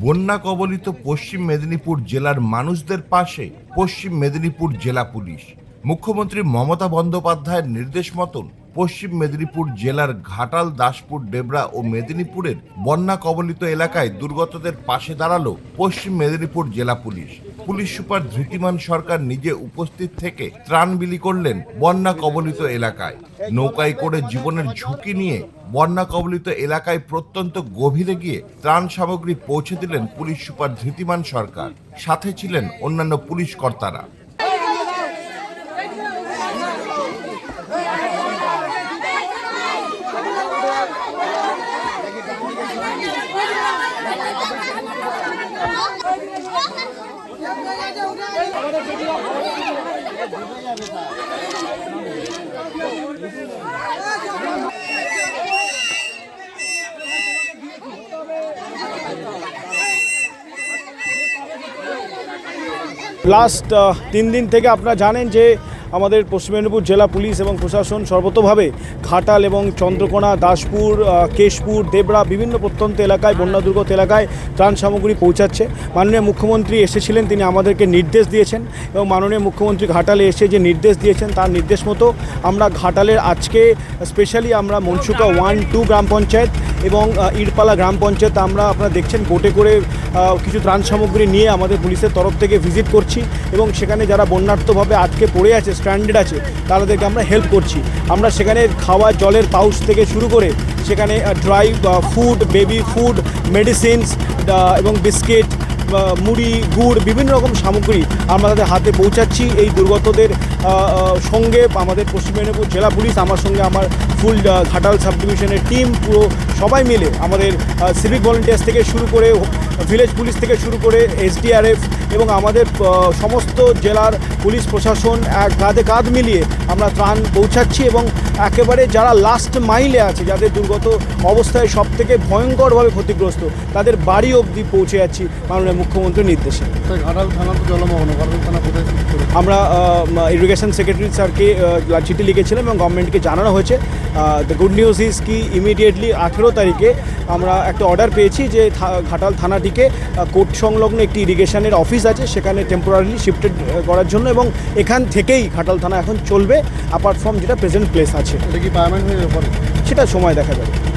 বন্যা কবলিত পশ্চিম মেদিনীপুর জেলার মানুষদের পাশে পশ্চিম মেদিনীপুর জেলা পুলিশ। মুখ্যমন্ত্রী মমতা বন্দ্যোপাধ্যায়ের নির্দেশ মতন পশ্চিম মেদিনীপুর জেলার ঘাটাল, দাসপুর, ডেবরা ও মেদিনীপুরের বন্যা কবলিত এলাকায় দুর্গতদের পাশে দাঁড়াল পশ্চিম মেদিনীপুর জেলা police. Police super Dhritiman Sarkar নিজে উপস্থিত থেকে ত্রাণ বিলি করলেন বন্যা কবলিত এলাকায়। নৌকায় করে জীবনের ঝুঁকি নিয়ে বন্যা কবলিত এলাকায় প্রত্যন্ত গভীরে গিয়ে ত্রাণ সামগ্রী পৌঁছে দিলেন পুলিশ সুপার ধৃতিমান সরকার। সাথে ছিলেন অন্যান্য পুলিশ কর্তারা। লাস্ট তিন দিন থেকে আপনারা জানেন যে আমাদের পশ্চিম মেদিনীপুর জেলা পুলিশ এবং প্রশাসন সর্বতোভাবে ঘাটাল এবং চন্দ্রকোনা, দাসপুর কেশপুর, দেবরা বিভিন্ন প্রত্যন্ত এলাকায় বন্যা দুর্গত এলাকায় ত্রাণ সামগ্রী পৌঁছাচ্ছে। মাননীয় মুখ্যমন্ত্রী এসেছিলেন, তিনি আমাদেরকে নির্দেশ দিয়েছেন এবং মাননীয় মুখ্যমন্ত্রী ঘাটালে এসে যে নির্দেশ দিয়েছেন তার নির্দেশ মতো আমরা ঘাটালের আজকে স্পেশালি আমরা মনসুকা ওয়ান টু গ্রাম পঞ্চায়েত এবং ইরপালা গ্রাম পঞ্চায়েত, আমরা আপনারা দেখছেন বোটে করে কিছু ত্রাণ সামগ্রী নিয়ে আমাদের পুলিশের তরফ থেকে ভিজিট করছি এবং সেখানে যারা বন্যার্থভাবে আজকে পড়ে আছে স্ট্যান্ডার্ড আছে, তাদেরকে আমরা হেল্প করছি। আমরা সেখানে খাওয়া, জলের পাউচ থেকে শুরু করে সেখানে dry food baby food medicines এবং বিস্কিট মুড়ি, গুড়, বিভিন্ন রকম সামগ্রী আমরা তাদের হাতে পৌঁছাচ্ছি। এই দুর্গতদের সঙ্গে আমাদের পশ্চিম মেদিনীপুর জেলা পুলিশ, আমার সঙ্গে আমার ফুল ঘাটাল সাব ডিভিশনের টিম, পুরো সবাই মিলে আমাদের সিভিক ভলেন্টিয়ার্স থেকে শুরু করে ভিলেজ পুলিশ থেকে শুরু করে এসডিআরএফ এবং আমাদের সমস্ত জেলার পুলিশ প্রশাসন এক কাঁধে কাঁধ মিলিয়ে আমরা ত্রাণ পৌঁছাচ্ছি এবং একেবারে যারা লাস্ট মাইলে আছে যাদের দুর্গত অবস্থায় সব থেকে ভয়ঙ্করভাবে ক্ষতিগ্রস্ত তাদের বাড়ি অবধি পৌঁছে যাচ্ছি মাননীয় মুখ্যমন্ত্রীর নির্দেশে? আমরা ইরিগেশন সেক্রেটারি স্যারকে চিঠি লিখেছিলাম এবং গভর্নমেন্টকে জানানো হয়েছে দ্য গুড নিউজ ইজ কি ইমিডিয়েটলি আঠেরো তারিখে আমরা একটা অর্ডার পেয়েছি যে ঘাটাল থানাটিকে কোর্ট সংলগ্ন একটি ইরিগেশনের অফিস আছে সেখানে টেম্পোরারিলি শিফটেড করার জন্য এবং এখান থেকেই ঘাটাল থানা এখন চলবে অ্যাপার্ট ফ্রম যেটা প্রেজেন্ট প্লেস আছে। এটা কি পারমানেন্ট হয়ে সেটা সময় দেখা যাবে।